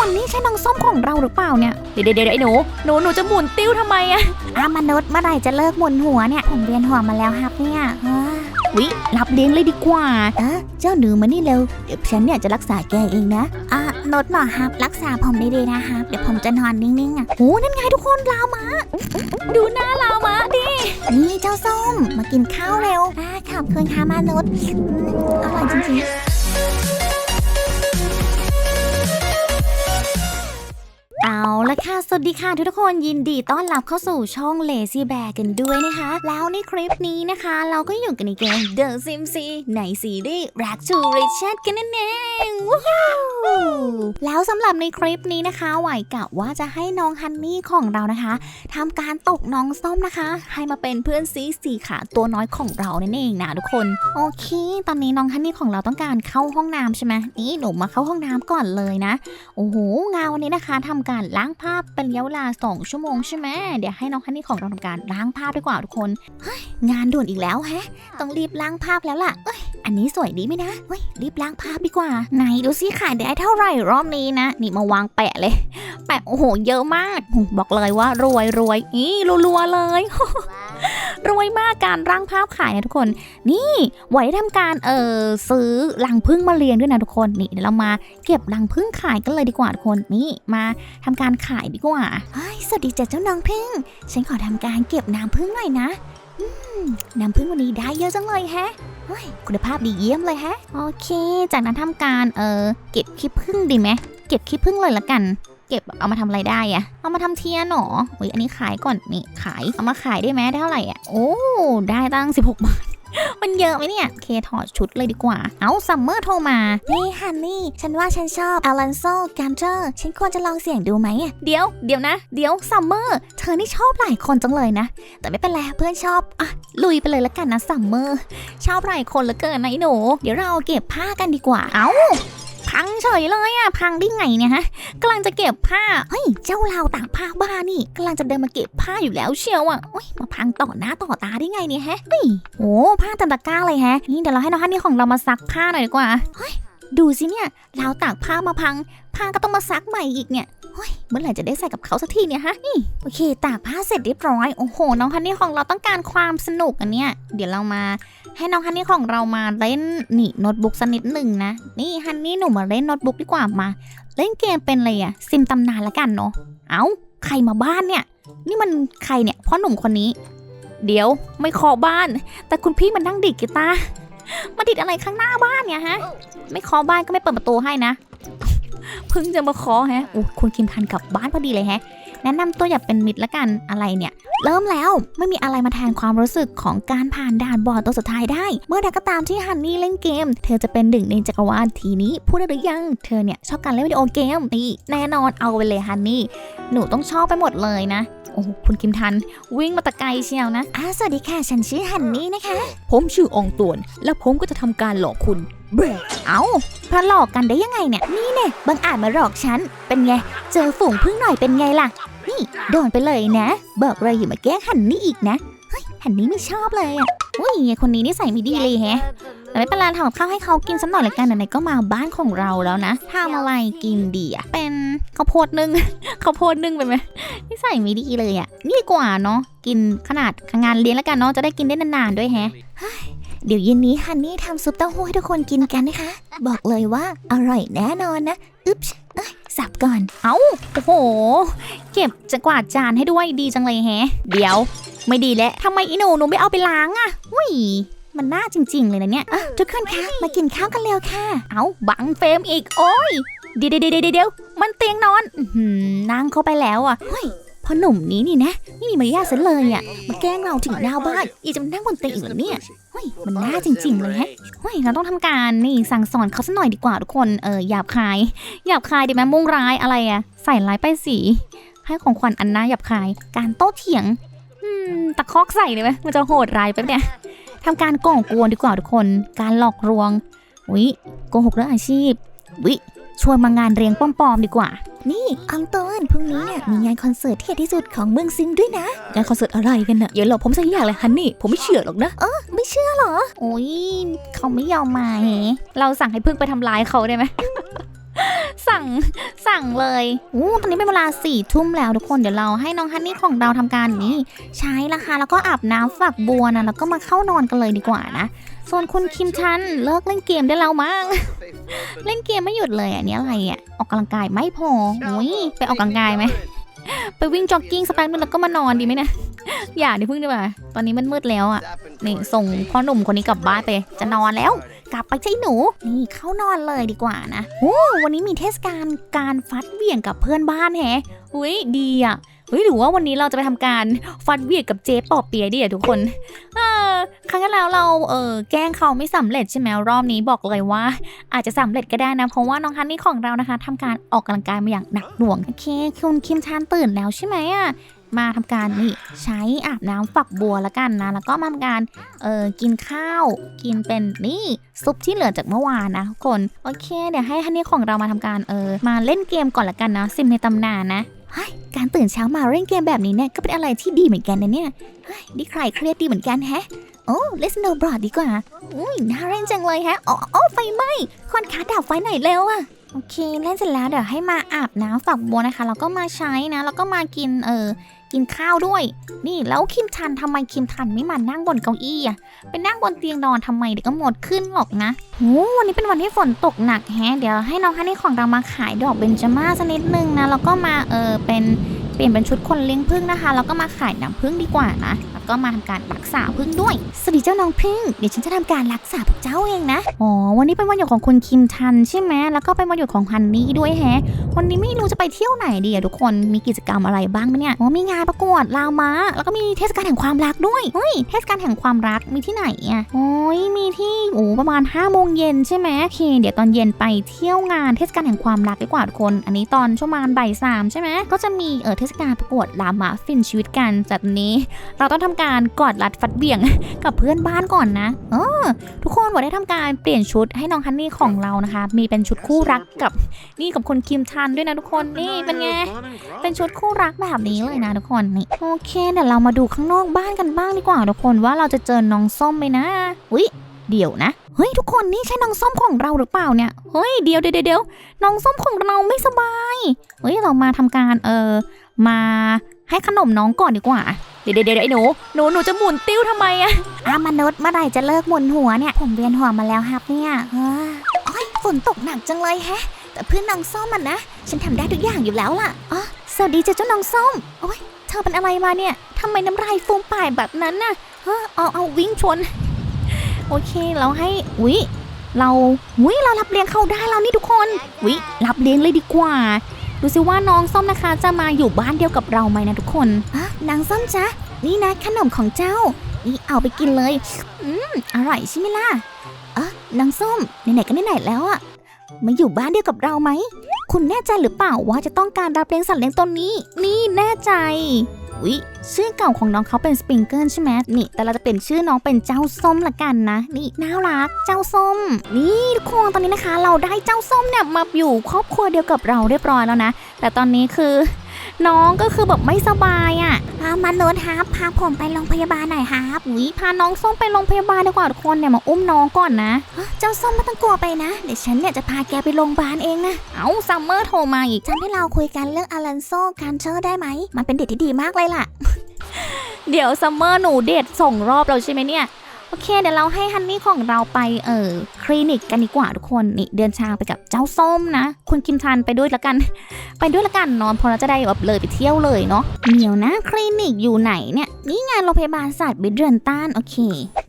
คนนี่ใช่น้องส้มของเราหรือเปล่าเนี่ยเดี๋ยวเดี๋ยวเดี๋ยวไอ้หนูหนูหนูจะหมุนติ้วทำไมอะอามนุษย์เมื่อไหร่จะเลิกหมุนหัวเนี่ยผมเวียนหัวมาแล้วครับเนี่ยเออวิรับเลี้ยงเลยดีกว่า เออเจ้าหนูมานี่เร็วเดี๋ยวฉันเนี่ยจะรักษาแกเองนะอะนดหมอครับ รักษาผมดีๆนะครับ เดี๋ยวผมจะนอนนิ่งๆอะโอ้นั่นไงทุกคนลาวมา ดูหน้าลาวมาดิ นี่เจ้าส้มมากินข้าวเร็วอ่าขอบคุณค่ะมนุษย์อืมอร่อยจริงๆ เอาละค่ะ สวัสดีค่ะทุกทคนยินดีต้อนรับเข้าสู่ช่อง Lazy Bear กันด้วยนะคะ แล้วในคลิปนี้นะคะ เราก็อยู่กันในเกม The Sims ในซีรีส์ Rack to Riches กันนั่นเอง แล้วสำหรับในคลิปนี้นะคะไหวกะว่าจะให้น้องฮันนี่ของเรานะคะทำการตกน้องส้มนะคะ ให้มาเป็นเพื่อนซีสีขาตัวน้อยของเรานั่นเองนะทุกคน โอเค ตอนนี้น้องฮันนี่ของเราต้องการเข้าห้องน้ำใช่ไหมนี่หนูมาเข้าห้องน้ำก่อนเลยนะ โอ้โหงานวันนี้นะคะทำการล้างภาพเป็นระยะเวลา2ชั่วโมงใช่ไหมเดี๋ยวให้น้องฮันนี่ของเราทำการล้างภาพดีกว่าทุกคนงานด่วนอีกแล้วแฮะ ต้องรีบล้างภาพแล้วล่ะเอ้ยอันนี้สวยดีไหมนะเฮ้ยรีบล้างภาพดีกว่า ไหนดูซิขายได้เท่าไหร่รอบนี้นะ นี่มาวางแปะเลย แปะโอ้โหเยอะมาก บอกเลยว่ารวยรวยอีรัวๆเลย รวยมากการร่างภาพขายนะทุกคน นี่ไว้ทำการเออซื้อรังผึ้งมาเลี้ยงด้วยนะทุกคนนี่เดี๋ยวเรามาเก็บรังผึ้งขายกันเลยดีกว่าทุกคนนี่มาทำการขายดีกว่าเฮ้ยสวัสดีจ้ะเจ้าน้องพึ่ง ฉันขอทำการเก็บน้ำพึ่งหน่อยนะน้ำพึ่งวันนี้ได้เยอะจังเลยแฮะ ฮ้ยคุณภาพดีเยี่ยมเลยแฮะ โอเค จากนั้นทำการเออเก็บขี้ผึ้งดีไหมเก็บขี้ผึ้งเลยละกัน เก็บเอามาทำอะไรได้อะเอามาทำเทียนเหรออุ้ยอันนี้ขายก่อนนี่ขายเอามาขายได้ไหมได้เท่าไหร่อะโอ้ได้ตั้ง 16บาท มันเยอะไหมเนี่ย เคถอดชุดเลยดีกว่า เอาซัมเมอร์โทรมา นี่ฮันนี่ ฉันว่าฉันชอบอลันโซกันเตอร์ ฉันควรจะลองเสี่ยงดูไหมอะเดี๋ยว เดี๋ยวนะ เดี๋ยวซัมเมอร์ เธอนี่ชอบหลายคนจังเลยนะ แต่ไม่เป็นไรเพื่อนชอบ อะ ลุยไปเลยละกันนะซัมเมอร์ ชอบหลายคนเหลือเกินนะไอ้หนู เดี๋ยวเราเก็บผ้ากันดีกว่า เอ้า พังเฉยเลยอะพังได้ไงเนี่ยฮะกำลังจะเก็บผ้าเฮ้ยเจ้าเราตากผ้าบ้านี่กำลังจะเดินมาเก็บผ้าอยู่แล้วเชียวอะโอ้ยมาพังต่อหน้าต่อตาได้ไงเนี่ยเฮะโอ้ผ้าตันตะก้าเลยแฮะนี่เดี๋ยวเราให้น้องฮันนี่ของเรามาซักผ้าหน่อยดีกว่า ดูสิเนี่ยเราวตากผ้ามาพัง ผ้าก็ต้องมาซักใหม่อีกเนี่ยเฮ้ยเมื่อไหร่จะได้ใส่กับเขาสักทีเนี่ยฮะนี่โอเค ตากผ้าเสร็จเรียบร้อย โอ้โห น้องฮันนี่ของเราต้องการความสนุกอันเนี้ย เดี๋ยวเรามาให้น้องฮันนี่ของเรามาเล่นนี่โน้ตบุ๊กสักนิดหนึ่งนะ นี่ฮันนี่หนูมาเล่นโน้ตบุ๊กดีกว่ามา เล่นเกมเป็นอะไรอะซิมตำนานละกันเนาะ เอ้า ใครมาบ้านเนี่ย นี่มันใครเนี่ยพ่อหนุ่มคนนี้ เดี๋ยวไม่เคาะบ้าน แต่คุณพี่มันนั่งดิดกีตาร์ มาติดอะไรข้างหน้าบ้านเนี่ยฮะ ไม่เคาะบ้านก็ไม่เปิดประตูให้นะ เพิ่งจะมาเคาะแฮะอ้คุณคิมทันกลับบ้านพอดีเลยแฮะ แนะนำตัวอย่าเป็นมิตรละกันอะไรเนี่ย เริ่มแล้วไม่มีอะไรมาแทนความรู้สึกของการผ่านด่านบอดตัวสุดท้ายได้ เมื่อใดก็ตามที่ฮันนี่เล่นเกม เธอจะเป็นหนึ่งในจักรวาลทีนี้พูดได้หรือยังเธอเนี่ยชอบการเล่นวิดีโอเกมนี่แน่นอนเอาไปเลยฮันนี่หนูต้องชอบไปหมดเลยนะโอ้โหคุณคิมทัน วิ่งมาแตะไกลเชียวนะอ่าสวัสดีค่ะ ฉันชื่อฮันนี่นะคะ ผมชื่ออองตวน และผมก็จะทำการหลอกคุณแบรเอ้าพระหลอกกันได้ยังไงเนี่ยบังอาจมาหลอกฉัน เป็นไง เจอฝูงพึ่งหน่อยเป็นไงล่ะ นี่โดนไปเลยนะ บอกเลยอย่ามาแกล้งฮันนี่อีกนะเฮ้ยฮันนี่ไม่ชอบเลยอะอุ้ยคนนี้นิสัยไม่ดีเลยแฮะแต่ไม่เป็นไรทำกับข้าวให้เขากินสักหน่อยละกันไหนๆก็มาบ้านของเราแล้วนะทำอะไรกินดีอะเป็นข้าวโพดนึ่งข้าวโพดนึ่งเป็นไหมนิสัยไม่ดีเลยอะนี่กว่าเนาะกินขนาดงานเลี้ยงแล้วกันเนาะจะได้กินได้นานๆด้วยแฮะเดี๋ยวเย็นนี้ฮันนี่ทำซุปเต้าหู้ให้ทุกคนกินกันนะคะ บอกเลยว่าอร่อยแน่นอนนะ อึ๊บ อ้ยสับก่อนโอ้โห เก็บจะกวาดจานให้ด้วยดีจังเลยแฮะ เดี๋ยว ไม่ดีแล้วทำไมอีหนูหนูไม่เอาไปล้างอะอุ้ยมันน่าจริง ๆ เลยนะเนี่ยอะทุกคนคะ มากินข้าวกันเร็วค่ะ เอาบังเฟรมอีก โอ้ยเดี๋ยวเดี๋ยวเดี๋ยวเดี๋ยวมันเตียงนอนอื้อหือนั่งเข้าไปแล้วอะเฮ้ย พ่อหนุ่มนี้นี่นะ ไม่มีมารยาทซะเลยอะมาแกล้งเราถึงหน้าบ้านอีจะมานั่งบนเตียงอีกเหรอเนี่ยเฮ้ยมันน่าจริง ๆ เลยฮะเฮ้ยเราต้องทำการนี่สั่งสอนเขาสักหน่อยดีกว่าทุกคนเออหยาบคายหยาบคายดีไหมมุ่งร้ายอะไรอะใส่ร้ายป้ายสี ให้ของขวัญอันน่าหยาบคาย การโต้เถียงอืมตะคอกใส่เลยไหมมันจะโหดร้ายไปะเนี่ยทำการก่อกวนดีกว่าทุกคน การหลอกลวงวิโกหกเรื่องอาชีพวิ ชวนมางานเรียงป้อมๆดีกว่า นี่อองตวนพรุ่งนี้เนี่ยมีงานคอนเสิร์ตที่ใหญ่ที่สุดของเมืองซิมด้วยนะ งานคอนเสิร์ตอะไรกันน่ะอย่าหลอกผมสักอย่างเลยฮันนี่ ผมไม่เชื่อหรอกนะไม่เชื่อเหรอ โอ้ยเขาไม่ยอมมาเฮเราสั่งให้พึ่งไปทำร้ายเขาได้ไหม สั่งสั่งเลยอู้ตอนนี้เป็นเวลาสี่ทุ่มแล้วทุกคนเดี๋ยวเราให้น้องฮันนี่ของเราทำการนี้ ใช้ละค่ะแล้วก็อาบน้ำฝักบัวนะแล้วก็มาเข้านอนกันเลยดีกว่านะ ส่วนคุณคิมชันเลิกเล่นเกมได้แล้วมั้ง เล่นเกมไม่หยุดเลยอันนี้อะไรอะ ออกกำลังกายไม่พออุ้ยไปออกกำลังกายไหม ไปวิ่งจ็อกกิ้งสักแป๊บนึงแล้วก็มานอนดีไหมเนะ อย่าดิพึ่งดีกว่า ตอนนี้มันมืดแล้วอะ นี่ส่งพ่อหนุ่มคนนี้กลับบ้านไป จะนอนแล้ว กลับไปใช่หนู นี่เข้านอนเลยดีกว่านะ โอ้วันนี้มีเทศกาลการฟัดเหวี่ยงกับเพื่อนบ้านแฮะอุ้ยดีอะ เฮ้ยหรือว่าวันนี้เราจะไปทำการฟัดเวียงกับเจ๊ปอบเปียดีอะทุกคน เออครั้งที่แล้วเราเออแกล้งเขาไม่สำเร็จใช่ไหมรอบนี้บอกเลยว่า อาจจะสำเร็จก็ได้นะ เพราะว่าน้องฮันนี่ของเรานะคะทำการออกกำลังกายมาอย่างหนักหน่วงโอเคคุณคิมชานตื่นแล้วใช่ไหมอะมาทำการนี่ใช้อาบน้ำฝักบัวแล้วกันนะ แล้วก็มาทำการเออกินข้าว กินเป็นนี่ซุปที่เหลือจากเมื่อวานนะทุกคนโอเค เดี๋ยวให้ฮันนี่ของเรามาทำการเออมาเล่นเกมก่อนละกันนะซิมในตำนานนะ การตื่นเช้ามาเล่นเกมแบบนี้เนี่ยก็เป็นอะไรที่ดีเหมือนกันนะเนี่ยเฮ้ยนี่ใครเครียดดีเหมือนกันแฮะ โอ้เลสโนบรอดดีกว่า อุ้ยน่าเล่นจังเลยแฮะอ๋ออ๋อไฟไหม้ควันขาดับไฟไหนเร็วอะโอเคเล่นเสร็จแล้วเดี๋ยวให้มาอาบน้ำฝักบัวนะคะแล้วก็มาใช้นะแล้วก็มากินเออ กินข้าวด้วย นี่แล้วคิมทันทำไมคิมทันไม่มานั่งบนเก้าอี้อะไปนั่งบนเตียงนอนทำไมเดี๋ยวก็หมดขึ้นหรอกนะโอ้วันนี้เป็นวันที่ฝนตกหนักแฮะเดี๋ยวให้น้องฮันนี่ของเรามาขายดอกเบญจมาศสักนิดนึงนะแล้วก็มาเออเป็นเปลี่ยนเป็นชุดคนเลี้ยงผึ้งนะคะแล้วก็มาขายน้ำผึ้งดีกว่านะ ก็มาทำการรักษาผึ้งด้วย สวัสดีเจ้าน้องผึ้งเดี๋ยวฉันจะทำการรักษาพวกเจ้าเองนะ อ๋อ วันนี้เป็นวันหยุดของคุณคิมทันใช่ไหมแล้วก็เป็นวันหยุดของฮันนี่ด้วยแฮะ วันนี้ไม่รู้จะไปเที่ยวไหนดีอะทุกคน มีกิจกรรมอะไรบ้างไหมเนี่ย อ๋อ มีงานประกวดลาวมาแล้วก็มีเทศกาลแห่งความรักด้วย เฮ้ย เทศกาลแห่งความรักมีที่ไหนอะโอ้ย มีที่ โอ้ประมาณ5้าโมงเย็นใช่ไหมโอเค เดี๋ยวตอนเย็นไปเที่ยวงานเทศกาลแห่งความรักดีกว่าทุกคน อันนี้ตอนช่วงประมาณบ่ายสามใช่ไหมก็จะมีเออเทศกาลประกวดลามาฟินชีวิตกันจากนี้ เราต้องทำการกอดรัดฟัดเบี่ยง กับเพื่อนบ้านก่อนนะ เออ ทุกคนบอกได้ทำการเปลี่ยนชุดให้น้องฮันนี่ของเรานะคะ มีเป็นชุดคู่รักกับนี่กับคนคิมชันด้วยนะทุกคนนี่เป็นไงเป็นชุดคู่รักแบบนี้เลยนะทุกคนนี่โอเคเดี๋ยวเรามาดูข้างนอกบ้านกันบ้างดีกว่าทุกคนว่าเราจะเจอน้องส้มไหมนะอุ้ยเดี๋ยวนะ เฮ้ยทุกคนนี่ใช่น้องส้มของเราหรือเปล่าเนี่ย เฮ้ยเดี๋ยวเดี๋ยวเดี๋ยวน้องส้มของเราไม่สบาย เฮ้ยเรามาทำการเออมาให้ขนมน้องก่อนดีกว่า ดี๋ยวเดี๋ยวเดี๋ยวไอ้หนูหนูหนูจะหมุนติ้วทำไมอะอามนุษย์เมื่อไหร่จะเลิกหมุนหัวเนี่ย ผมเวียนหัวมาแล้วครับเนี่ยเออโอ้ยฝนตกหนักจังเลยแฮะ แต่เพื่อนน้องส้มมันนะ ฉันทำได้ทุกอย่างอยู่แล้วล่ะอ๋อสวัสดีจ้ะเจ้าน้องส้มโอ้ยเธอเป็นอะไรมาเนี่ยทำไมน้ำลายฟูมป่ายแบบนั้นน่ะเฮ้อเอาเอาวิ่งชน โอเคเราให้อุ้ยเราอุ้ยเรารับเลี้ยงเขาได้แล้วนี่ทุกคนอุ้ยรับเลี้ยงเลยดีกว่า ดูสิว่าน้องส้มนะคะจะมาอยู่บ้านเดียวกับเราไหมนะทุกคนอะนางส้มจ๊ะ นี่นะขนมของเจ้า นี่เอาไปกินเลย อืมอร่อยใช่ไหมล่ะอะนางส้มไหนๆก็ไหนๆแล้วอะมาอยู่บ้านเดียวกับเราไหม คุณแน่ใจหรือเปล่าว่าจะต้องการรับเลี้ยงสัตว์เลี้ยงตนนี้ นี่แน่ใจอุ้ ยชื่อเก่าของน้องเขาเป็นสปริงเกิลใช่ไหมนี่ แต่เราจะเปลี่ยนชื่อน้องเป็นเจ้าส้มละกันนะ นี่น่ารัก เจ้าส้ม นี่ทุกคนตอนนี้นะคะ เราได้เจ้าส้มเนี่ยมาอยู่ครอบครัวเดียวกับเราเรียบร้อยแล้วนะ แต่ตอนนี้คือ น้องก็คือแบบไม่สบายอะ่ะพามนุษย์ครับพาผมไปโรงพยาบาลหน่อยครับ อุ้ยพาน้องส้มไปโรงพยาบาลดีกว่าทุกคนเนี่ยมาอุ้มน้องก่อนนะอะเจ้าส้มไม่ต้องกลัวไปนะ เดี๋ยวฉันเนี่ยจะพาแกไปโรงพยาบาลเองนะ เอาซัมเมอร์โทรมาอีกจำที่เราคุยกันเรื่องอลันโซการเชอร์ได้ไหม มันเป็นเด็กที่ดีมากเลยล่ะ เดี๋ยวซัมเมอร์หนูเดทส่งรอบเราใช่ไหมเนี่ย โอเค เดี๋ยวเราให้ฮันนี่ของเราไปเออคลินิกกันดีกว่าทุกคนนี่เดินทางไปกับเจ้าส้มนะ คุณคิมทันไปด้วยละกัน ไปด้วยละกันนอนพอเราจะได้แบบเลยไปเที่ยวเลยเนาะเดี๋ยวนะคลินิกอยู่ไหนเนี่ยนี่งานโรงพยาบาลสัตว์บิดเดือนต้านโอเค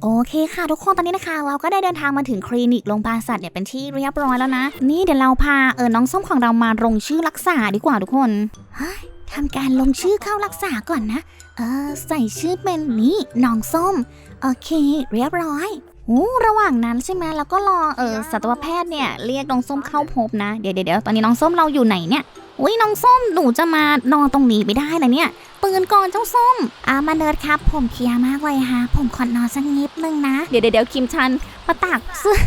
โอเคค่ะทุกคนตอนนี้นะคะ เราก็ได้เดินทางมาถึงคลินิกโรงพยาบาลสัตว์เนี่ยเป็นที่เรียบร้อยแล้วนะ นี่เดี๋ยวเราพาเออน้องส้มของเรามาลงชื่อรักษาดีกว่าทุกคน ทำการลงชื่อเข้ารักษาก่อนนะ เออ ใส่ชื่อเป็นนี่น้องส้ม โอเค เรียบร้อยโอ้ระหว่างนั้นใช่ไหมแล้วก็รอเออสัตวแพทย์เนี่ยเรียกน้องส้มเข้าพบนะ เดี๋ยวเดี๋ยวเดี๋ยวตอนนี้น้องส้มเราอยู่ไหนเนี่ยอุ้ยน้องส้มหนูจะมานอนตรงนี้ไม่ได้นะเนี่ยตื่นก่อนเจ้าส้มอามาเนิร์ดครับ ผมเคลียร์มากเลยฮะ ผมขอนอนสักนิดนึงนะ เดี๋ยวเดี๋ยวเดี๋ยวคิมชัน มาตากเสื้อ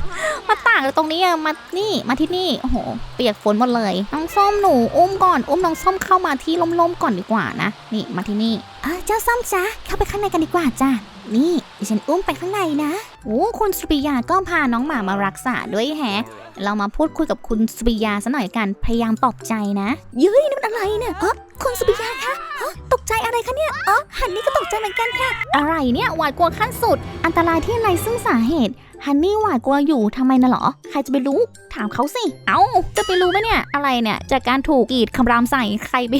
มาตากตรงนี้อะมานี่มาที่นี่โอ้โหเปียกฝนหมดเลยน้องส้มหนูอุ้มก่อนอุ้มน้องส้มเข้ามาที่ล่มๆก่อนดีกว่านะ นี่มาที่นี่เออเจ้าส้มจ้าเข้าไปข้างในกันดีกว่าจ้า นี่ดิฉันอุ้มไปข้างในนะ โอ้คุณสุปิยาก็พาน้องหมามารักษาด้วยแฮะ เรามาพูดคุยกับคุณสุปิยาซะหน่อยกัน พยายามปลอบใจนะ เย้ยนี่มันอะไรเนี่ยเออคุณสุปิยาคะฮะตกใจอะไรคะเนี่ยอ๋อฮันนี่ก็ตกใจเหมือนกันค่ะ อะไรเนี่ยหวาดกลัวขั้นสุด อันตรายที่ไรซึ่งสาเหตุ ฮันนี่หวาดกลัวอยู่ทำไมน่ะหรอ ใครจะไปรู้ ถามเขาสิ เอ้า จะไปรู้ไหมเนี่ย อะไรเนี่ย จากการถูกกรีดคำรามใส่ใครไป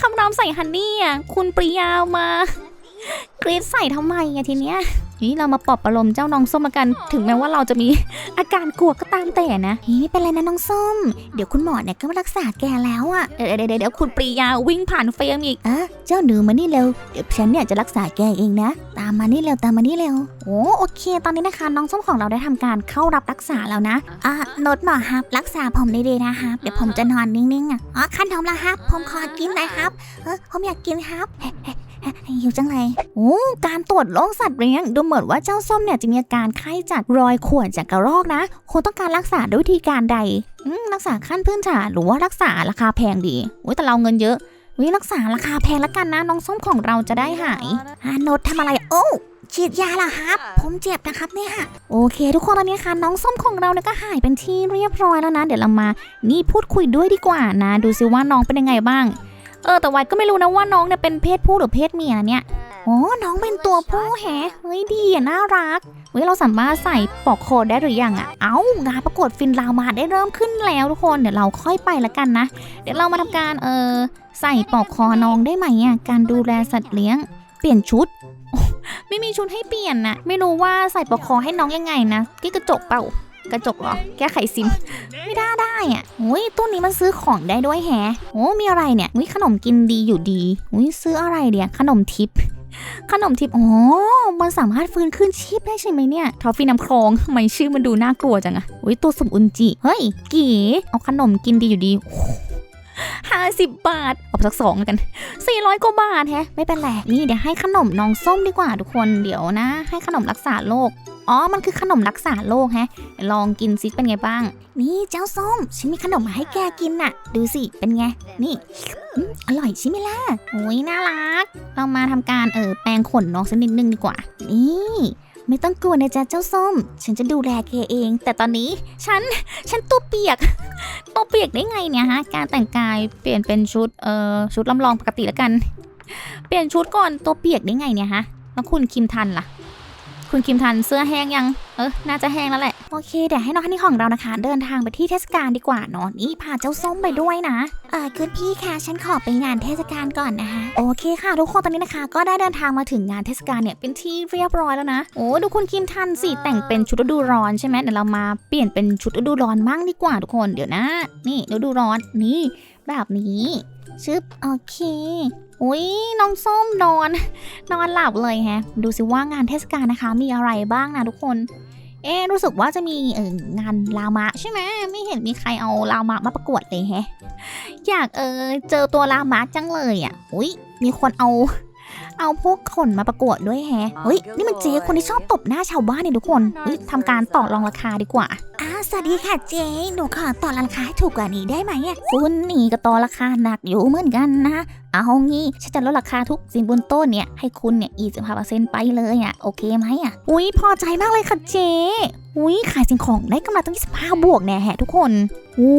คำรามใส่ฮันนี่อะ คุณปริยามา กรีดใส่ทำไมอะทีเนี้ยนี่เรามาปลอบประโลมเจ้าน้องส้มละกัน ถึงแม้ว่าเราจะมี อาการกลัวก็ตามแต่นะเฮ้ยไม่เป็นไรนะน้องส้ม เดี๋ยวคุณหมอเนี่ยก็มารักษาแกแล้วอะเดี๋ยวเดี๋ยวเดี๋ยวคุณปริยาวิ่งผ่านเฟรมอีกเออเจ้าหนูมานี่เร็ว เดี๋ยวฉันเนี่ยจะรักษาแกเองนะ ตามมานี่เร็วตามมานี่เร็ว โอ้โอเค ตอนนี้นะคะน้องส้มของเราได้ทำการเข้ารับรักษาแล้วนะ อะโนดหมอครับ รักษาผมดีๆนะครับ เดี๋ยวผมจะนอนนิ่งๆอะ อ๋อขันมละครับ ผมขอกินหนะครับ เออผมอยากกินครับ หิวจังเลยโอ้การตรวจโรคสัตว์เลี้ยงดูเหมือนว่าเจ้าส้มเนี่ยจะมีอาการไข้จากรอยข่วนจากกระรอกนะคงต้องการรักษาด้วยวิธีการใดอืมรักษาขั้นพื้นฐานหรือว่ารักษาราคาแพงดีโอ้ยแต่เราเงินเยอะวิรักษาราคาแพงแล้วกันนะน้องส้มของเราจะได้หายอะโนดทำอะไรโอ้ฉีดยาเหรอครับ ผมเจ็บนะครับเนี่ย โอเค ทุกคนตอนนี้ค่ะน้องส้มของเราเนี่ยก็หายเป็นที่เรียบร้อยแล้วนะ เดี๋ยวเรามา นี่พูดคุยด้วยดีกว่านะ ดูซิว่าน้องเป็นยังไงบ้าง เออแต่วัยก็ไม่รู้นะว่าน้องเนี่ยเป็นเพศผู้หรือเพศเมียนะเนี่ยโอ้น้องเป็นตัวผู้แฮะเฮ้ยดีอะน่ารักเฮ้ยเราสามารถใส่ปลอกคอได้หรือยังอะ เอ้างานประกวดฟินลาวมาได้เริ่มขึ้นแล้วทุกคนเดี๋ยวเราค่อยไปละกันนะ เดี๋ยวเรามาทำการเออใส่ปลอกคอน้องได้ไหมอะการดูแลสัตว์เลี้ยง เปลี่ยนชุดไม่มีชุดให้เปลี่ยนนะไม่รู้ว่าใส่ปลอกคอให้น้องยังไงนะกี่กระจกเปล่า กระจกเหรอ แก้ไขซิม ไม่ได้ได้อะโอ้ยตู้นี้มันซื้อของได้ด้วยแฮะโอ้มีอะไรเนี่ยอุ้ยขนมกินดีอยู่ดีอุ้ยซื้ออะไรเดียขนมทิพย์ขนมทิพย์อ๋อ มันสามารถฟื้นคืนชีพได้ใช่ไหมเนี่ยทอฟฟี่น้ำครองทำไมชื่อมันดูน่ากลัวจังอะอุ้ยตัวสมอุนจิ เฮ้ยกี่เอาขนมกินดีอยู่ดีห้าสิบบาท เอาสักสองกันสี่ร้อยกว่าบาทแฮะ ไม่เป็นไร นี่เดี๋ยวให้ขนมน้องส้มดีกว่าทุกคน เดี๋ยวนะ ให้ขนมรักษาโรค อ๋อ มันคือขนมรักษาโรคแฮะ ลองกินซิเป็นไงบ้าง นี่เจ้าส้ม ฉันมีขนมมาให้แกกินน่ะ ดูสิ เป็นไง นี่อร่อยใช่ไหมล่ะโอ้ยน่ารัก เรามาทำการเออแปรงขนน้องสักนิดนึงดีกว่า นี่ ไม่ต้องกลัวนะจ๊ะเจ้าส้ม ฉันจะดูแลแกเอง แต่ตอนนี้ฉัน ฉันตัวเปียก ตัวเปียกได้ไงเนี่ยฮะ การแต่งกายเปลี่ยนเป็นชุดเอ่อชุดลำลองปกติแล้วกัน เปลี่ยนชุดก่อนตัวเปียกได้ไงเนี่ยฮะ แล้วคุณคิมทันล่ะ คุณคิมทันเสื้อแห้งยัง เออ น่าจะแห้งแล้วแหละ โอเค เดี๋ยวให้น้องฮันนี่ของเรานะคะ เดินทางไปที่เทศกาลดีกว่าเนาะนี่พาเจ้าส้มไปด้วยนะ เออคุณพี่คะฉันขอไปงานเทศกาลก่อนนะคะ โอเคค่ะ ทุกคนตอนนี้นะคะ ก็ได้เดินทางมาถึงงานเทศกาลเนี่ยเป็นที่เรียบร้อยแล้วนะ โอ้ดูคุณคิมทันสิแต่งเป็นชุดฤดูร้อนใช่ไหมเดี๋ยวเรามาเปลี่ยนเป็นชุดฤดูร้อนมั่งดีกว่าทุกคน เดี๋ยวนะ นี่ฤดูร้อนนี่แบบนี้ ชึบโอเค อุ้ยน้องส้มนอน นอนหลับเลยแฮะ ดูสิว่างานเทศกาลนะคะ มีอะไรบ้างนะทุกคน เอ๊รู้สึกว่าจะมีเอองานลามะใช่ไหมไม่เห็นมีใครเอาลามะมาประกวดเลยแฮะ อยากเออเจอตัวลามะจังเลยอะ อุ้ยมีคนเอา เอาพวกขนมาประกวดด้วยแฮะเฮ้ย นี่มันเจ๊คนที่ชอบตบหน้าชาวบ้านเนี่ยทุกคนเฮ้ยทำการต่อรองราคาดีกว่าอ้าวสวัสดีค่ะเจ๊หนูขอต่อราคาให้ถูกกว่านี้ได้ไหมอะคุณนี่ก็ต่อราคาหนักอยู่เหมือนกันนะ เอางี้ฉันจะลดราคาทุกสินบนโต้นเนี่ยให้คุณเนี่ย25%ไปเลยอะโอเคไหมอะอุ้ยพอใจมากเลยค่ะเจ๊ อุ้ยขายสิ่งของได้กำไรตั้ง25บวกแน่แฮะทุกคนโอ้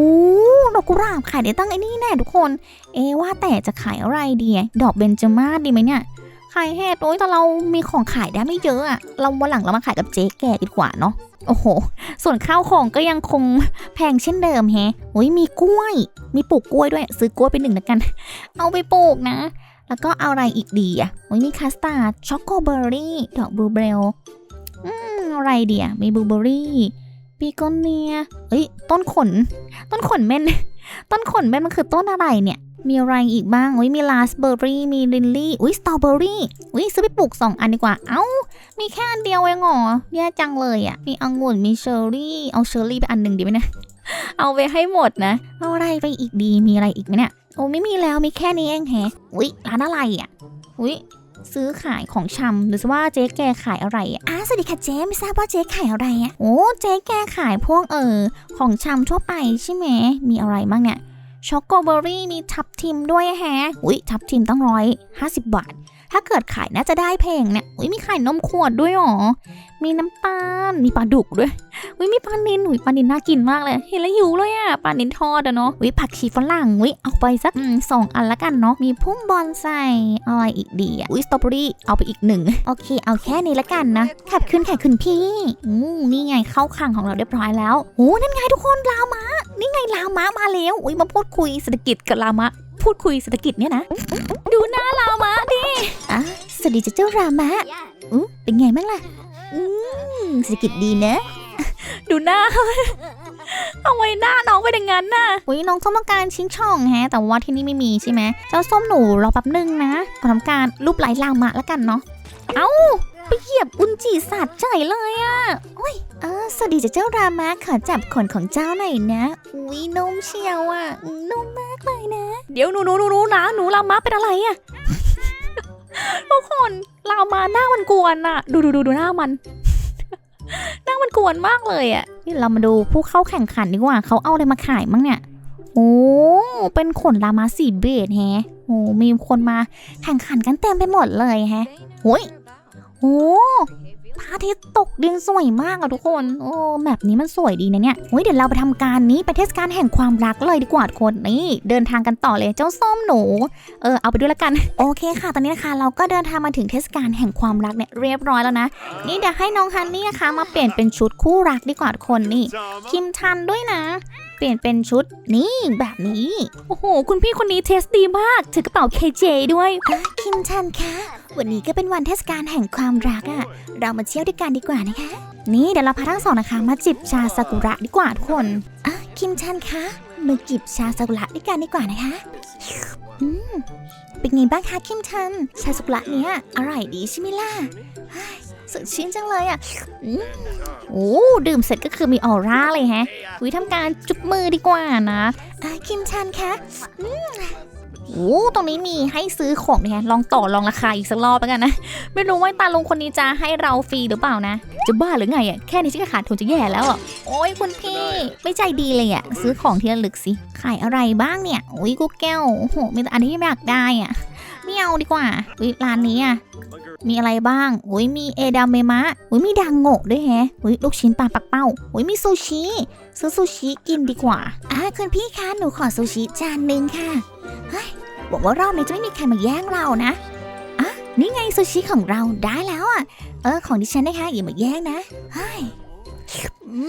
ดอกกุหลาบขายได้ตั้งไอ้นี่แน่ทุกคน เอว่าแต่จะขายอะไรดีดอกเบญจมาศดีไหมเนี่ยขายเห็ดโอ้ยแต่เรามีของขายได้ไม่เยอะอะเราวันหลังเรามาขายกับเจ๊แก่ดีกว่าเนาะโอ้โห ส่วนข้าวของก็ยังคงแพงเช่นเดิมแฮะโอ้ยมีกล้วย มีปลูกกล้วยด้วย ซื้อกล้วยไปหนึ่งแล้วกัน เอาไปปลูกนะ แล้วก็เอาอะไรอีกดีอะโอ้ยมีคัสตาร์ดช็อกโกเบอร์รี่ ดอกบลูเบล อืมอะไรเดีอะมีบลูเบอรี่ปีโกเนีย เอ้ย ต้นขน ต้นขนเม่น ต้นขนเม่นมันคือต้นอะไรเนี่ย มีอะไรอีกบ้าง อุ้ยมีลาสเบอร์รี่ มีลินลี่ อุ้ยสตรอเบอร์รี่ อุ้ยซื้อไปปลูกสองอันดีกว่า เอ้า มีแค่อันเดียวเองเหรอแย่จังเลยอะ มีองุ่น มีเชอร์รี่ เอาเชอร์รี่ไปอันหนึ่งดีไหมเนะเอาไปให้หมดนะ เอาอะไรไปอีกดี มีอะไรอีกไหมเนี่ย โอ้ไม่มีแล้ว มีแค่นี้เองแฮะอุ้ยร้านอะไรอะ อุ้ย ซื้อขายของชำหรือว่าเจ๊แกขายอะไรอะอ้าวสวัสดีค่ะเจ๊ไม่ทราบว่าเจ๊ขายอะไรอะโอ้เจ๊แกขายพวกเออของชำทั่วไปใช่ไหมมีอะไรบ้างเนี่ยช็อกโกเบอรี่มีทับทิมด้วยแฮะอุ้ยทับทิมตั้งร้อยห้าสิบบาท ถ้าเกิดขายน่าจะได้เพลงเนี่ยอุ้ยมีขายนมขวดด้วยหรอ มีน้ำตาล มีปลาดุกด้วยอุ้ยมีปลานินอุ้ยปลานินน่ากินมากเลย เห็นแล้วหิวเลยอะปลานินทอดอะเนาะอุ้ยผักชีฝรั่งอุ้ยเอาไปสักสองอันละกันเนาะ มีพุ่มบอนไซอะไรอีกดีอะอุ้ยสตรอเบอรี่เอาไปอีกหนึ่ง โอเค เอาแค่นี้ละกันนะขอบคุณค่ะคุณพี่อืมนี่ไงเข้าคังของเราเรียบร้อยแล้วโอ้นั่นไงทุกคนลามะนี่ไงลามะมาแล้ว อุ้ยมาพูดคุยเศรษฐกิจกับลามะพูดคุยเศรษฐกิจเนี่ยนะ ดูหน้าลามะดิอ่าสวัสดีเจ้ารามะอือเป็นไงบ้างล่ะ อืมเศรษฐกิจดีนะ ดูหน้า เอาไว้หน้าน้องไปอย่างนั้นน่ะอุ้ยน้องส้มต้องการชิงช่องแฮะ แต่ว่าที่นี่ไม่มีใช่ไหมเจ้าส้มหนูรอแป๊บนึงนะขอทำการรูปไหลลามะแล้วกันเนาะ เอ้า ไปเหยียบอุนจิสัตว์เฉยเลยอะเออสวัสดีจ้าเจ้ารามะขอจับขนของเจ้าหน่อยนะ อุ้ยนมเชียวอะอืมนุ่มมากเลยนะ เดี๋ยวหนูหนูหนูหนูนะหนูลามะเป็นอะไรอะ ทุกคนลามาหน้ามันกวนอะดูดูดูดูหน้ามัน หน้ามันกวนมากเลยอะนี่เรามาดูผู้เข้าแข่งขันดีกว่าเขาเอาอะไรมาขายมั้งเนี่ยโอ้เป็นขนลามาสีเบจแฮะโอ้มีคนมาแข่งขันกันเต็มไปหมดเลยแฮะโอ้ยโอ้ พระอาทิตย์ตกดินสวยมากอะทุกคน โอ้แบบนี้มันสวยดีนะเนี่ยโอ้ยเดี๋ยวเราไปทำการนี้ไปเทศกาลแห่งความรักเลยดีกว่าทุกคนนี่เดินทางกันต่อเลยเจ้าส้มหนู เออเอาไปด้วยละกัน โอเคค่ะ ตอนนี้นะคะเราก็เดินทางมาถึงเทศกาลแห่งความรักเนี่ยเรียบร้อยแล้วนะ นี่เดี๋ยวให้น้องฮันนี่นะคะมาเปลี่ยนเป็นชุดคู่รักดีกว่าทุกคนนี่คิมทันด้วยนะ เปลี่ยนเป็นชุดนี่แบบนี้ โอ้โห คุณพี่คนนี้เทสดีมากถือกระเป๋า KJ ด้วยคิมชันคะ วันนี้ก็เป็นวันเทศกาลแห่งความรักอะ่ะ เรามาเที่ยวด้วยกันดีกว่านะคะ นี่เดี๋ยวเราพาทั้งสองนะคะ มาจิบชาซากุระดีกว่าทุกคนอะคิมชันคะมาจิบชาซากุระด้วยกันดีกว่านะคะอืมเป็นไงบ้างคะคิมชัน ชาซากุระเนี้ยอร่อยดีใช่ไหมล่ะ สดชื่นจังเลยอะ่ะโอ้ดื่มเสร็จก็คือมีออร่าเลยแฮะวิทำการจุบมือดีกว่านะอะคิมชันคะโอ้ตรงนี้มีให้ซื้อของเนี่ยลองต่อลองราคาอีกสักรอบแล้วกันนะ ไม่รู้ว่าตาลุงคนนี้จะให้เราฟรีหรือเปล่านะ จะบ้าหรือไงอะ แค่นี้ฉันก็ขาดทุนจะแย่แล้วอะ โอ้ยคุณพี่ ไม่ใจดีเลยอะ ซื้อของที่ระลึกสิ ขายอะไรบ้างเนี่ย โอ้ยกุ๊กแก้ว โอ้โห มีแต่อันที่ไม่อยากได้อะ ไม่เอาดีกว่าอุ๊ยร้านนี้อะ มีอะไรบ้างโอ้ยมีเอดามเมมะโอ้ยมีดังโงะด้วยแฮะโอ้ยลูกชิ้นปลาปักเป้าโอ้ยมีซูชิซื้อซูชิกินดีกว่าอะคุณพี่คะหนูขอซูชิจานหนึ่งค่ะเฮ้ยบอกว่ารอบนี้จะไม่มีใครมาแย่งเรานะอะนี่ไงซูชิของเราได้แล้วอะเออของดิฉันนะคะอย่ามาแย่งนะเฮ้ย อื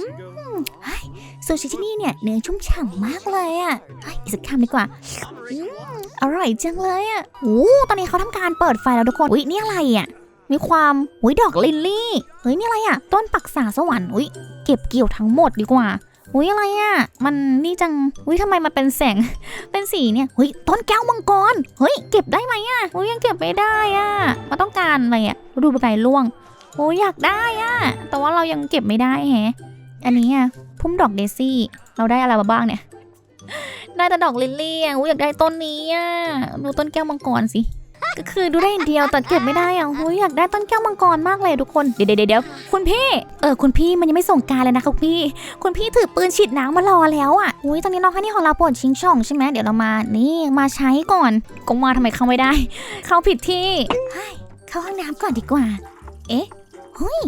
มเฮ้ยซูชิที่นี่เนี่ยเนื้อชุ่มฉ่ำมากเลยอะเฮ้ยอีกสักคำดีกว่าอืมอร่อยจังเลยอะโอ้ตอนนี้เขาทำการเปิดไฟแล้วทุกคนอุ้ยนี่อะไรอะมีความอุ้ยดอกลิลลี่เฮ้ยนี่อะไรอะ ต้นปักษาสวรรค์อุ้ยเก็บเกี่ยวทั้งหมดดีกว่าอุ้ยอะไรอะ มันนี่จังอุ้ยทำไมมันเป็นแสง เป็นสีเนี่ยเฮ้ยต้นแก้วมังกร เฮ้ยเก็บได้ไหมอะอุ้ยยังเก็บไม่ได้อะมันต้องการอะไรอะดูใบไม้ร่วง โอ้ยอยากได้อะแต่ว่าเรายังเก็บไม่ได้แฮะ อันนี้อะพุ่มดอกเดซี่ เราได้อะไรมาบ้างเนี่ย ได้แต่ดอกลิลลี่อะอุ๊ยอยากได้ต้นนี้อะ ดูต้นแก้วมังกรสิ ก็คือดูได้อย่างเดียวแต่เก็บไม่ได้อะโอ้ยอยากได้ต้นแก้วมังกรมากเลยทุกคนเดี๋ยวเดี๋ยวเดี๋ยวคุณพี่ เออคุณพี่มันยังไม่ส่งการเลยนะคุณพี่ คุณพี่ถือปืนฉีดน้ำมารอแล้วอะอุ้ยตอนนี้น้องคันนี่ของเราปวดชิงช่องใช่ไหมเดี๋ยวเรามา นี่มาใช้ก่อนก็มาทำไมเข้าไม่ได้ เข้าผิดที่เข้าห้องน้ำก่อนดีกว่า เอ๊ะ เฮ้ย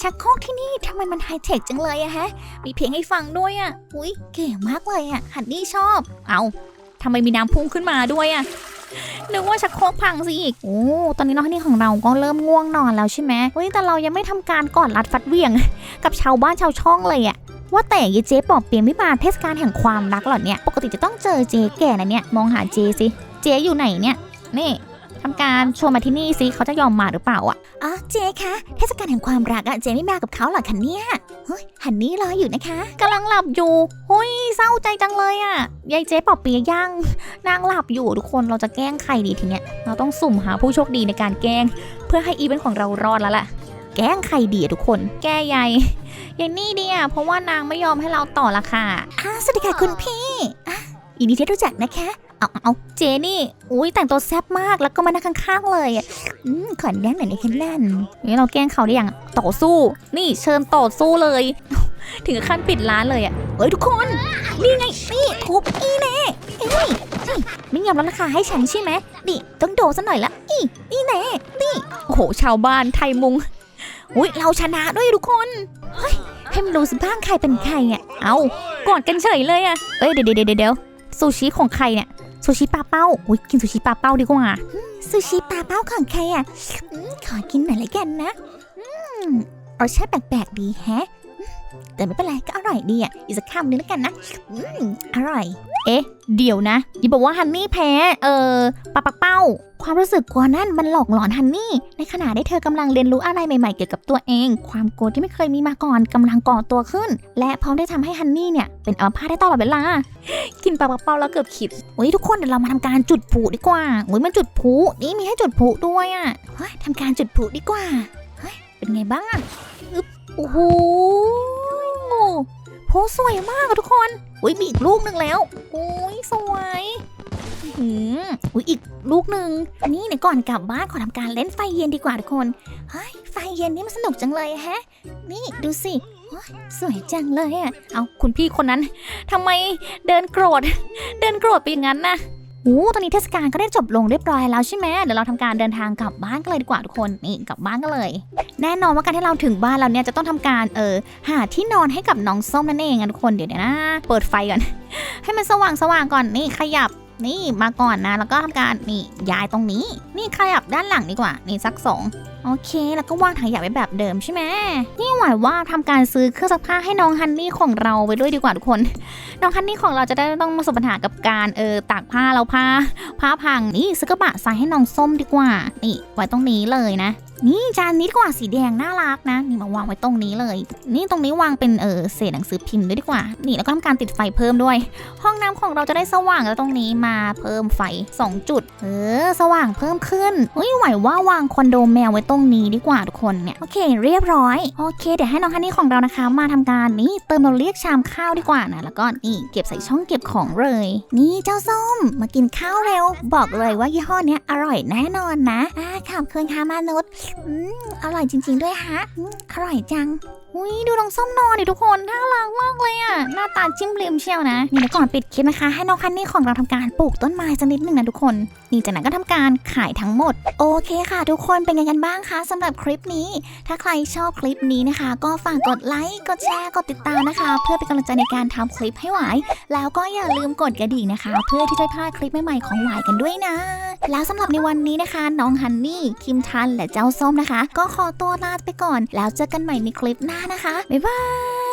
ชักโครกที่นี่ทำไมมันไฮเทคจังเลยอะฮะ มีเพลงให้ฟังด้วยอะอุ้ยเก๋มากเลยอะฮันนี่ชอบ เอาทำไมมีน้ำพุ่งขึ้นมาด้วยอะนึกว่าชักโครกพังสิอีก โอ้ ตอนนี้น้องฮันนี่ของเราก็เริ่มง่วงนอนแล้วใช่ไหมเฮ้ย แต่เรายังไม่ทำการก่อนรัดฟัดเวียง กับชาวบ้านชาวช่องเลยอะว่าแต่ยายเจ๊ปอบเปียงไม่มาเทศกาลแห่งความรักหรอเนี่ย ปกติจะต้องเจอเจ๊แก่นะเนี่ย มองหาเจ๊สิ เจ๊อยู่ไหนเนี่ย นี่ ทำการชวนมาที่นี่สิเขาจะยอมมาหรือเปล่าอะอ๋อเจคะเทศกาลแห่งความรักอะเจไม่มากับเขาเหรอคะเนี่ยเฮ้ยฮันนี่รออยู่นะคะกำลังหลับอยู่เฮ้ยเศร้าใจจังเลยอะยายเจ๊ปอบเปียย่างนางหลับอยู่ทุกคนเราจะแกล้งใครดีทีเนี้ยเราต้องสุ่มหาผู้โชคดีในการแกล้ง เพื่อให้อีเวนต์ของเรารอดแล้วล่ะแกล้งใครดีอะทุกคน แก้ยายยายนี่ดีอะเพราะว่านางไม่ยอมให้เราต่อราคาอ้าวสวัสดีค่ะคุณพี่อะยินดีที่รู้จักนะคะ เอาเอาเจนี่ อุ้ยแต่งตัวแซ่บมากแล้วก็มานั่งข้างๆเลยอะอืมขอแน่นหน่อยในะคะแน่นนี่เราแกล้งเขาได้อยังต่อสู้ นี่เชิญต่อสู้เลย ถึงขั้นปิดร้านเลยอะเฮ้ยทุกคน นี่ไง นี่ทุบอีเน่อีนี่ไม่ยอมลดราคาให้ฉันใช่ไหมนี่ต้องโดซะหน่อยละอีนี่แน่โอ้โหชาวบ้านไทยมุงอุ้ยเราชนะด้วยทุกคนเฮ้ยให้มันรู้สิบ้างใครเป็นใครอะเอากอดกันเฉยเลยอะเอ้ยเดี๋ยวเดี๋ยวเดี๋ยวซูชิของใครเนี่ย ซูชิปลาเป้าอุ้ยกินซูชิปลาเป้าดีกว่าซูชิปลาเป้าของใครอะขอกินหน่อยละกันนะอืมรสชาติแปลกๆดีแฮะ แต่ไม่เป็นไรก็อร่อยดีอะอีกสักคำหนึงแล้วกันนะอืมอยร่อยเดี๋ยวนะอย่บอกว่าฮันนี่แพ้ เออปลาปักเป้า ความรู้สึกกลัวนั่นมันหลอกหลอนฮันนี่ ในขณะที่เธอกำลังเรียนรู้อะไรใหม่ๆเกี่ยวกับตัวเอง ความกลัวที่ไม่เคยมีมาก่อนกำลังก่อตัวขึ้น และพร้อมได้ทำให้ฮันนี่เนี่ยเป็นอัมพาตได้ตลอดเวลา กินปลาปักเป้าแล้วเกือบขิดโอ้ยทุกคนเดี๋ยวเรามาทำการจุดพลุดีกว่าโอ้ยมันจุดพลุนี่มีให้จุดพลุด้วยอะเฮ้ยทำการจุดพลุดีกว่าเฮ้ยเป็นไงบ้างอึ๊บโอ้โหโพสวยมากอะทุกคน อุ้ยมีอีกลูกหนึ่งแล้วอุ้ยสวยอืมอุ้ยอีกลูกหนึ่งนี่ไหนก่อนกลับบ้านขอทำการเล่นไฟเย็นดีกว่าทุกคนเฮ้ยไฟเย็นนี่มันสนุกจังเลยแฮะ นี่ดูสิสวยจังเลยอะเอาคุณพี่คนนั้นทำไมเดินโกรธ เดินโกรธไปอย่างนั้นนะ โอ้ตอนนี้เทศกาลก็ได้จบลงเรียบร้อยแล้วใช่ไหมเดี๋ยวเราทำการเดินทางกลับบ้านกันเลยดีกว่าทุกคนนี่กลับบ้านกันเลย แน่นอนว่าการที่เราถึงบ้านเราเนี่ยจะต้องทำการเออหาที่นอนให้กับน้องส้มนั่นเองนะทุกคนเดี๋ยวนะ เปิดไฟก่อน ให้มันสว่างสว่างก่อนนี่ขยับ นี่มาก่อนนะ แล้วก็ทำการนี่ย้ายตรงนี้ นี่ขยับด้านหลังดีกว่า นี่สักสองโอเค แล้วก็วางถังขยะไว้แบบเดิมใช่ไหมนี่หวายว่าทำการซื้อเครื่องซักผ้าให้น้องฮันนี่ของเราไปด้วยดีกว่าทุกคน น้องฮันนี่ของเราจะได้ไม่ต้องมาสบปัญหากับการเออตากผ้าเราผ้าผ้าพังนี่ซื้อกระบะใส่ให้น้องส้มดีกว่า นี่ไว้ตรงนี้เลยนะ นี่จานนี้ดีกว่าสีแดงน่ารักนะ นี่มาวางไว้ตรงนี้เลย นี่ตรงนี้วางเป็นเออเศษหนังสือพิมพ์ด้วยดีกว่า นี่แล้วก็ทำการติดไฟเพิ่มด้วย ห้องน้ำของเราจะได้สว่างแล้วตรงนี้มาเพิ่มไฟ 2 จุด เออ สว่างเพิ่มขึ้นเฮ้ยไหวว่าวางคอนโดแมวไว้ตรงนี้ดีกว่าทุกคนเนี่ยโอเค เรียบร้อยโอเค เดี๋ยวให้น้องฮันนี่ของเรานะคะ มาทำการนี่เติมเราเรียกชามข้าวดีกว่านะแล้วก็นี่เก็บใส่ช่องเก็บของเลย นี่เจ้าส้ม มากินข้าวเร็ว บอกเลยว่ายี่ห้อเนี้ยอร่อยแน่นอนนะอ่าขอบคุณค่ะมนุษย์อืมอร่อยจริง ๆ ด้วยฮะอืมอร่อยจัง อุ้ยดูน้องส้มนอนดิทุกคนน่ารักมากเลย หน้าตาจิ้มริมเชียวนะนี่เดี๋ยวก่อนปิดคลิปนะคะ ให้น้องคันนี่ของเราทำการปลูกต้นไม้สักนิดหนึ่งนะทุกคน นี่จากนั้นก็ทำการขายทั้งหมด โอเคค่ะ ทุกคนเป็นไงกันบ้างคะสำหรับคลิปนี้ ถ้าใครชอบคลิปนี้นะคะ ก็ฝากกดไลค์กดแชร์กดติดตามนะคะ เพื่อเป็นกำลังใจในการทำคลิปให้หวายแล้วก็อย่าลืมกดกระดิ่งนะคะ เพื่อที่จะพลาดคลิปใหม่ๆของหวายกันด้วยนะ แล้วสำหรับในวันนี้นะคะ น้องฮันนี่คิมทันและเจ้าส้มนะคะ ก็ขอตัวลาไปก่อน แล้วเจอกันใหม่ในคลิปหน้านะคะบ๊ายบาย